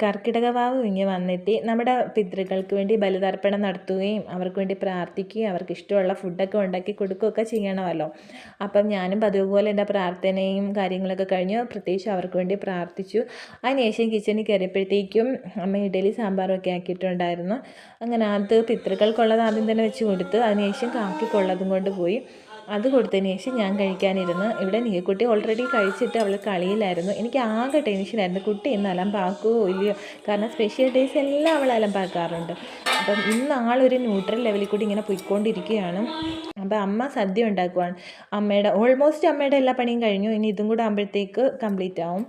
കർക്കിടക വാവ് ഇങ്ങ് വന്നെത്തി. നമ്മുടെ പിതൃകൾക്ക് വേണ്ടി ബലിതർപ്പണം നടത്തുകയും അവർക്ക് വേണ്ടി പ്രാർത്ഥിക്കുകയും അവർക്ക് ഇഷ്ടമുള്ള ഫുഡൊക്കെ ഉണ്ടാക്കി കൊടുക്കുകയൊക്കെ ചെയ്യണമല്ലോ. അപ്പം ഞാനും പതിവ് പോലെ എന്റെ പ്രാർത്ഥനയും കാര്യങ്ങളൊക്കെ കഴിഞ്ഞു. പ്രത്യേകിച്ച് അവർക്ക് വേണ്ടി പ്രാർത്ഥിച്ചു. അതിനുശേഷം കിച്ചണിൽ കയറിയപ്പോഴത്തേക്കും അമ്മ ഇഡലി സാമ്പാറും ഒക്കെ ആക്കിയിട്ടുണ്ടായിരുന്നു. അങ്ങനെ അത് പിതൃക്കൾക്കുള്ളത് ആദ്യം തന്നെ വെച്ച് കൊടുത്ത്. അതിനുശേഷം കാക്കിക്കുള്ളതും കൊണ്ട് പോയി. അത് കൊടുത്തതിന് ശേഷം ഞാൻ കഴിക്കാനിരുന്നു. ഇവിടെ നീക്കുട്ടി ഓൾറെഡി കഴിച്ചിട്ട് അവൾ കളിയിലായിരുന്നു. എനിക്ക് ആകെ ടെൻഷനായിരുന്നു കുട്ടി ഇന്ന് അലമ്പാക്കുമോ ഇല്ലയോ? കാരണം സ്പെഷ്യൽ ഡേയ്സ് എല്ലാം അവൾ അലമ്പാക്കാറുണ്ട്. അപ്പം ഇന്ന് ആളൊരു ന്യൂട്രൽ ലെവലിൽ കൂടി ഇങ്ങനെ പോയിക്കൊണ്ടിരിക്കുകയാണ്. അപ്പോൾ അമ്മ സദ്യ ഉണ്ടാക്കുവാണ്. അമ്മയുടെ ഓൾമോസ്റ്റ് അമ്മയുടെ എല്ലാ പണിയും കഴിഞ്ഞു. ഇനി ഇതും കൂടെ ആകുമ്പോഴത്തേക്ക് കംപ്ലീറ്റ് ആവും.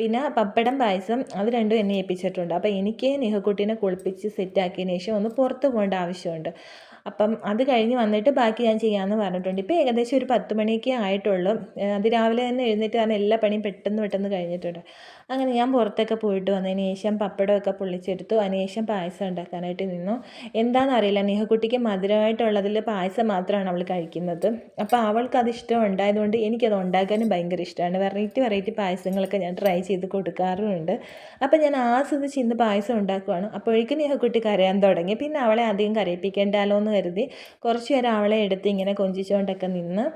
പിന്നെ പപ്പടം പായസം അത് രണ്ടും എന്നെ ഏൽപ്പിച്ചിട്ടുണ്ട്. അപ്പോൾ എനിക്ക് നിഹക്കുട്ടീനെ കുളിപ്പിച്ച് സെറ്റാക്കിയതിന് ശേഷം ഒന്ന് പുറത്ത് പോകേണ്ട ആവശ്യമുണ്ട്. അപ്പം അത് കഴിഞ്ഞ് വന്നിട്ട് ബാക്കി ഞാൻ ചെയ്യാമെന്ന് പറഞ്ഞിട്ടുണ്ട്. ഇപ്പോൾ ഏകദേശം ഒരു പത്ത് മണിയൊക്കെ ആയിട്ടുള്ളൂ. അതിരാവിലെ തന്നെ എഴുന്നേറ്റ് കാരണം എല്ലാ പണിയും പെട്ടെന്ന് പെട്ടെന്ന് കഴിഞ്ഞിട്ടുണ്ട്. അങ്ങനെ ഞാൻ പുറത്തൊക്കെ പോയിട്ട് വന്നതിന് ശേഷം പപ്പടമൊക്കെ പൊള്ളിച്ചെടുത്തു. അതിനുശേഷം പായസം ഉണ്ടാക്കാനായിട്ട് നിന്നു. എന്താണെന്നറിയില്ല നേഹക്കുട്ടിക്ക് മധുരമായിട്ടുള്ളതിൽ പായസം മാത്രമാണ് അവൾ കഴിക്കുന്നത്. അപ്പോൾ അവൾക്ക് അത് ഇഷ്ടം ഉണ്ടായതുകൊണ്ട് എനിക്കത് ഉണ്ടാക്കാനും ഭയങ്കര ഇഷ്ടമാണ്. വെറൈറ്റി വെറൈറ്റി പായസങ്ങളൊക്കെ ഞാൻ ട്രൈ ചെയ്ത് കൊടുക്കാറുമുണ്ട്. അപ്പോൾ ഞാൻ ആസ്വദിച്ച് ഇന്ന് പായസം ഉണ്ടാക്കുവാണ്. അപ്പോഴേക്കും നേഹക്കുട്ടി കരയാൻ തുടങ്ങി. പിന്നെ അവളെ അധികം കരയിപ്പിക്കേണ്ടാലോ എന്ന് കരുതി കുറച്ച് നേരം അവളെ എടുത്ത് ഇങ്ങനെ കൊഞ്ചിച്ചുകൊണ്ടൊക്കെ നിന്ന്.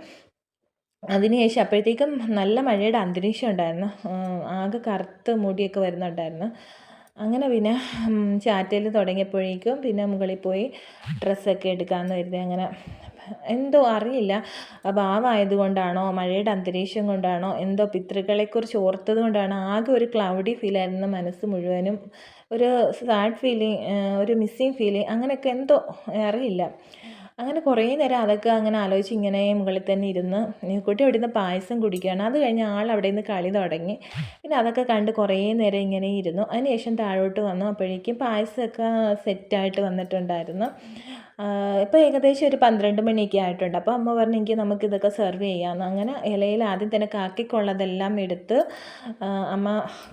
അതിനുശേഷം അപ്പോഴത്തേക്കും നല്ല മഴയുടെ അന്തരീക്ഷം ഉണ്ടായിരുന്നു. ആകെ കറുത്ത് മുടിയൊക്കെ വരുന്നുണ്ടായിരുന്നു. അങ്ങനെ പിന്നെ ചാറ്റൽ തുടങ്ങിയപ്പോഴേക്കും പിന്നെ മുകളിൽ പോയി ഡ്രസ്സൊക്കെ എടുക്കാമെന്ന് കരുതി. അങ്ങനെ എന്തോ അറിയില്ല. ഭാവമായതുകൊണ്ടാണോ മഴയുടെ അന്തരീക്ഷം കൊണ്ടാണോ എന്തോ പിതൃകളെക്കുറിച്ച് ഓർത്തത് കൊണ്ടാണോ ആകെ ഒരു ക്ലൗഡി ഫീൽ ആയിരുന്നു മനസ്സ് മുഴുവനും. ഒരു സാഡ് ഫീലിംഗ് ഒരു മിസ്സിങ് ഫീലിംഗ് അങ്ങനെയൊക്കെ എന്തോ അറിയില്ല. അങ്ങനെ കുറേ നേരം അതൊക്കെ അങ്ങനെ ആലോചിച്ച് ഇങ്ങനെ മുകളിൽ തന്നെ ഇരുന്ന് കുട്ടി അവിടെ നിന്ന് പായസം കുടിക്കുകയാണ്. അത് കഴിഞ്ഞ് ആൾ അവിടെ നിന്ന് കളി തുടങ്ങി. പിന്നെ അതൊക്കെ കണ്ട് കുറേ നേരം ഇങ്ങനെ ഇരുന്നു. അതിനുശേഷം താഴോട്ട് വന്നു. അപ്പോഴേക്കും പായസമൊക്കെ സെറ്റായിട്ട് വന്നിട്ടുണ്ടായിരുന്നു. ഇപ്പോൾ ഏകദേശം ഒരു പന്ത്രണ്ട് മണിയൊക്കെ ആയിട്ടുണ്ട്. അപ്പോൾ അമ്മ പറഞ്ഞു എനിക്ക് നമുക്കിതൊക്കെ സെർവ് ചെയ്യാമെന്ന് അങ്ങനെ ഇലയിൽ ആദ്യം തന്നെ കാക്കിക്കുള്ളതെല്ലാം എടുത്ത് അമ്മ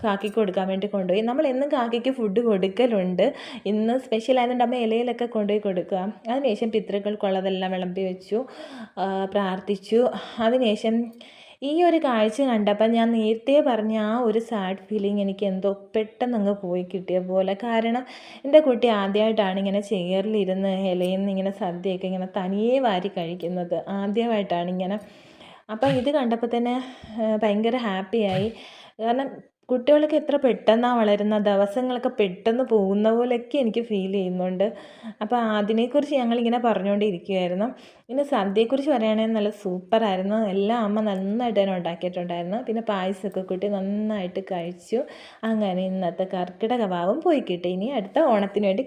കാക്കിക്ക് കൊടുക്കാൻ വേണ്ടി കൊണ്ടുപോയി. നമ്മൾ എന്നും കാക്കിക്ക് ഫുഡ് കൊടുക്കലുണ്ട്. ഇന്ന് സ്പെഷ്യൽ ആയതുകൊണ്ട് അമ്മ ഇലയിലൊക്കെ കൊണ്ടുപോയി കൊടുക്കുക. അതിനുശേഷം പിതൃക്കൾക്കുള്ളതെല്ലാം വിളമ്പി വെച്ചു പ്രാർത്ഥിച്ചു. അതിനുശേഷം ഈ ഒരു കാഴ്ച കണ്ടപ്പോൾ ഞാൻ നേരത്തെ പറഞ്ഞ ആ ഒരു സാഡ് ഫീലിംഗ് എനിക്ക് എന്തോ പെട്ടെന്ന് അങ്ങ് പോയി കിട്ടിയ പോലെ. കാരണം എന്റെ കുട്ടി ആദ്യമായിട്ടാണ് ഇങ്ങനെ ചെയറിലിരുന്ന് ഇലയിൽ ഇങ്ങനെ സദ്യയൊക്കെ ഇങ്ങനെ തനിയെ വാരി കഴിക്കുന്നത്. ആദ്യമായിട്ടാണ് ഇങ്ങനെ. അപ്പം ഇത് കണ്ടപ്പോൾ തന്നെ ഭയങ്കര ഹാപ്പിയായി കാരണം കുട്ടികളൊക്കെ എത്ര പെട്ടെന്നാണ് വളരുന്ന ദിവസങ്ങളൊക്കെ പെട്ടെന്ന് പോകുന്ന പോലെയൊക്കെ എനിക്ക് ഫീൽ ചെയ്യുന്നുണ്ട്. അപ്പോൾ അതിനെക്കുറിച്ച് ഞങ്ങളിങ്ങനെ പറഞ്ഞുകൊണ്ടിരിക്കുകയായിരുന്നു പിന്നെ സദ്യയെക്കുറിച്ച് പറയുകയാണെങ്കിൽ നല്ല സൂപ്പറായിരുന്നു. എല്ലാം അമ്മ നന്നായിട്ട് തന്നെ ഉണ്ടാക്കിയിട്ടുണ്ടായിരുന്നു. പിന്നെ പായസമൊക്കെ കൂട്ടി നന്നായിട്ട് കഴിച്ചു. അങ്ങനെ ഇന്നത്തെ കർക്കിടക ഭാവം പോയി കിട്ടി. ഇനി അടുത്ത ഓണത്തിന് വേണ്ടി